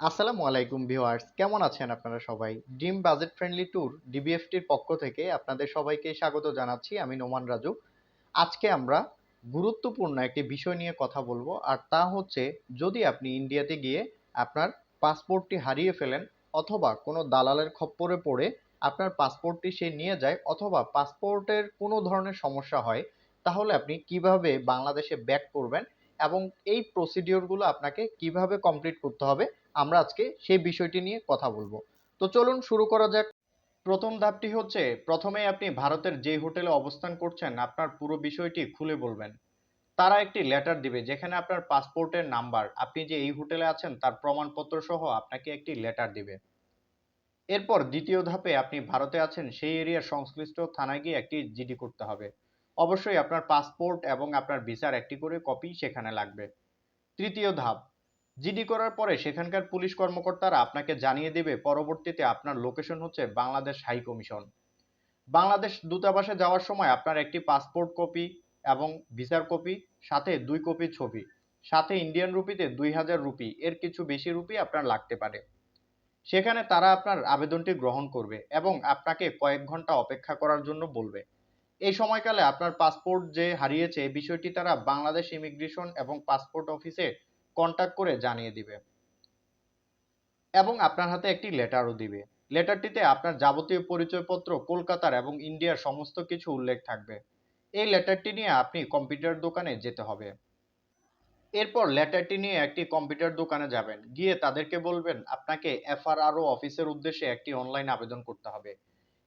আসসালামু আলাইকুম ভিউয়ার্স, কেমন আছেন আপনারা সবাই? ড্রিম বাজেট ফ্রেন্ডলি ট্যুর ডিবিএফটির পক্ষ থেকে আপনাদের সবাইকে স্বাগত জানাচ্ছি, আমি নোমান রাজু। আজকে আমরা গুরুত্বপূর্ণ একটি বিষয় নিয়ে কথা বলব, আর তা হচ্ছে যদি আপনি ইন্ডিয়াতে গিয়ে আপনার পাসপোর্টটি হারিয়ে ফেলেন, অথবা কোনো দালালের খপ্পরে পড়ে আপনার পাসপোর্টটি সে নিয়ে যায়, অথবা পাসপোর্টের কোনো ধরনের সমস্যা হয়, তাহলে আপনি কীভাবে বাংলাদেশে ব্যাক করবেন এবং এই প্রসিডিওরগুলো আপনাকে কীভাবে কমপ্লিট করতে হবে, আমরা আজকে সেই বিষয়টি নিয়ে কথা বলব। তো চলুন শুরু করা যাক। প্রথম ধাপটি হচ্ছে, প্রথমেই আপনি ভারতের যে হোটেলে অবস্থান করছেন, আপনার পুরো বিষয়টি খুলে বলবেন। তারা একটি লেটার দিবে, যেখানে আপনার পাসপোর্টের নাম্বার আপনি যে এই হোটেলে আছেন, তার প্রমাণপত্র সহ আপনাকে একটি লেটার দিবে। এরপর দ্বিতীয় ধাপে আপনি ভারতে আছেন, সেই এরিয়ার সংশ্লিষ্ট থানায় গিয়ে একটি জিডি করতে হবে। অবশ্যই আপনার পাসপোর্ট এবং আপনার ভিসার একটি করে কপি সেখানে লাগবে। তৃতীয় ধাপ জিডি করার পরে সেখানকার পুলিশ কর্মকর্তারা আপনাকে জানিয়ে দেবে পরবর্তীতে আপনার লোকেশন হচ্ছে বাংলাদেশ হাই কমিশন বাংলাদেশ দূতাবাসে যাওয়ার সময় আপনার একটি পাসপোর্ট কপি এবং ভিসার কপি সাথে দুই কপি ছবি, সাথে ইন্ডিয়ান রুপিতে দুই হাজার রুপি এর কিছু বেশি রুপি আপনার লাগতে পারে। সেখানে তারা আপনার আবেদনটি গ্রহণ করবে এবং আপনাকে কয়েক ঘণ্টা অপেক্ষা করার জন্য বলবে। এই সময়কালে আপনার পাসপোর্ট যে হারিয়েছে, এই বিষয়টি তারা বাংলাদেশ ইমিগ্রেশন এবং পাসপোর্ট অফিসে কন্টাক্ট করে জানিয়ে দিবে। এবং আপনার হাতে একটি লেটারও দিবে। লেটারটিতে আপনার যাবতীয় পরিচয়পত্র, কলকাতার এবং ইন্ডিয়ার সমস্ত কিছু উল্লেখ থাকবে। এই লেটারটি নিয়ে আপনি কম্পিউটার দোকানে যেতে হবে। এরপর লেটারটি নিয়ে একটি কম্পিউটার দোকানে যাবেন। গিয়ে তাদেরকে বলবেন, আপনাকে এফআরআরও অফিসের উদ্দেশ্যে একটি অনলাইন আবেদন করতে হবে।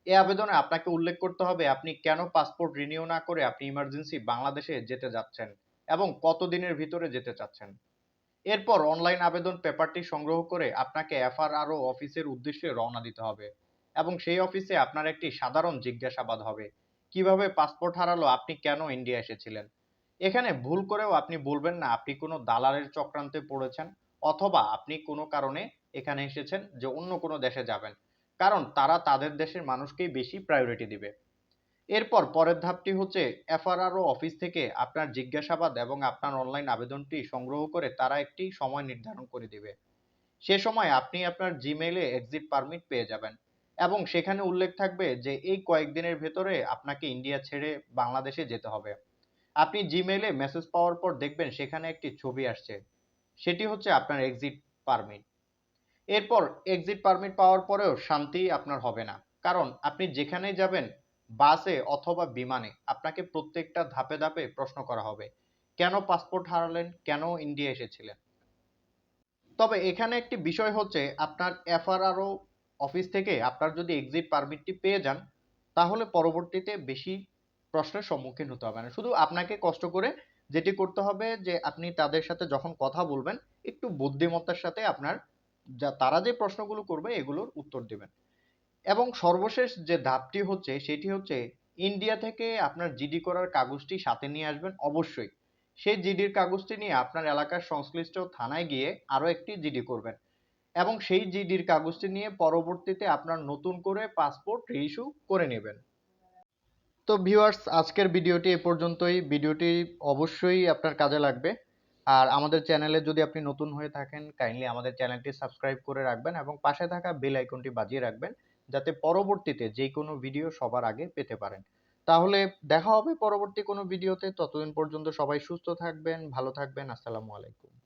এই আবেদনে আপনাকে উল্লেখ করতে হবে আপনি কেন পাসপোর্ট রিনিউ না করে আপনি ইমার্জেন্সি বাংলাদেশে যেতে যাচ্ছেন এবং কত দিনের ভিতরে যেতে চাচ্ছেন। এরপর অনলাইন আবেদন পেপারটি সংগ্রহ করে আপনাকে এফআরআরও অফিসের উদ্দেশ্যে রওনা দিতে হবে এবং সেই অফিসে আপনার একটি সাধারণ জিজ্ঞাসাবাদ হবে, কীভাবে পাসপোর্ট হারালো, আপনি কেন ইন্ডিয়া এসেছিলেন? এখানে ভুল করেও আপনি বলবেন না আপনি কোনো দালালের চক্রান্তে পড়েছেন অথবা আপনি কোনো কারণে এখানে এসেছেন যে অন্য কোনো দেশে যাবেন। কারণ তারা তাদের দেশের মানুষকেই বেশি প্রায়োরিটি দিবে। এরপর পরের ধাপটি হচ্ছে এফআরআরও অফিস থেকে আপনার জিজ্ঞাসাবাদ এবং আপনার অনলাইন আবেদনটি সংগ্রহ করে তারা একটি সময় নির্ধারণ করে দিবে। সে সময় আপনি আপনার জিমেইলে এক্সিট পারমিট পেয়ে যাবেন এবং সেখানে উল্লেখ থাকবে যে এই কয়েকদিনের ভেতরে আপনাকে ইন্ডিয়া ছেড়ে বাংলাদেশে যেতে হবে। আপনি জিমেইলে মেসেজ পাওয়ার পর দেখবেন সেখানে একটি ছবি আসছে। সেটি হচ্ছে আপনার এক্সিট পারমিট এরপর এক্সিট পারমিট পাওয়ার পরেও শান্তি আপনার হবে না। কারণ আপনি যেখানেই যাবেন, বাসে অথবা বিমানে আপনাকে প্রত্যেকটা ধাপে ধাপে প্রশ্ন করা হবে, কেন পাসপোর্ট হারালেন, কেন ইন্ডিয়া এসেছিলেন? তবে এখানে একটি বিষয় হচ্ছে, আপনার এফআরআরও অফিস থেকে আপনার যদি এক্সিট পারমিটটি পেয়ে যান, তাহলে পরবর্তীতে বেশি প্রশ্নের সম্মুখীন হতে হবে না। শুধু আপনাকে কষ্ট করে যেটি করতে হবে যে, আপনি তাদের সাথে যখন কথা বলবেন, একটু বুদ্ধিমত্তার সাথে আপনার যা তারা যে প্রশ্নগুলো করবে এগুলোর উত্তর দেবেন। এবং সর্বশেষ যে ধাপটি হচ্ছে সেটি হচ্ছে ইন্ডিয়া থেকে আপনার জিডি করার কাগজটি সাথে নিয়ে আসবেন অবশ্যই। সেই জিডির কাগজটি নিয়ে আপনার এলাকার সংশ্লিষ্ট থানায় গিয়ে আরও একটি জিডি করবেন। এবং সেই জিডির কাগজটি নিয়ে পরবর্তীতে আপনার নতুন করে পাসপোর্ট রিইস্যু করে নেবেন। তো ভিউয়ার্স, আজকের ভিডিওটি এ পর্যন্তই। ভিডিওটি অবশ্যই আপনার কাজে লাগবে। আর আমাদের চ্যানেলে যদি আপনি নতুন হয়ে থাকেন কাইন্ডলি আমাদের চ্যানেলটি সাবস্ক্রাইব করে রাখবেন এবং পাশে থাকা বেল আইকনটি বাজিয়ে রাখবেন, যাতে পরবর্তীতে যে কোনো ভিডিও সবার আগে পেতে পারেন। তাহলে দেখা হবে পরবর্তী কোনো ভিডিওতে ততদিন পর্যন্ত সবাই সুস্থ থাকবেন, ভালো থাকবেন। আসসালামু আলাইকুম।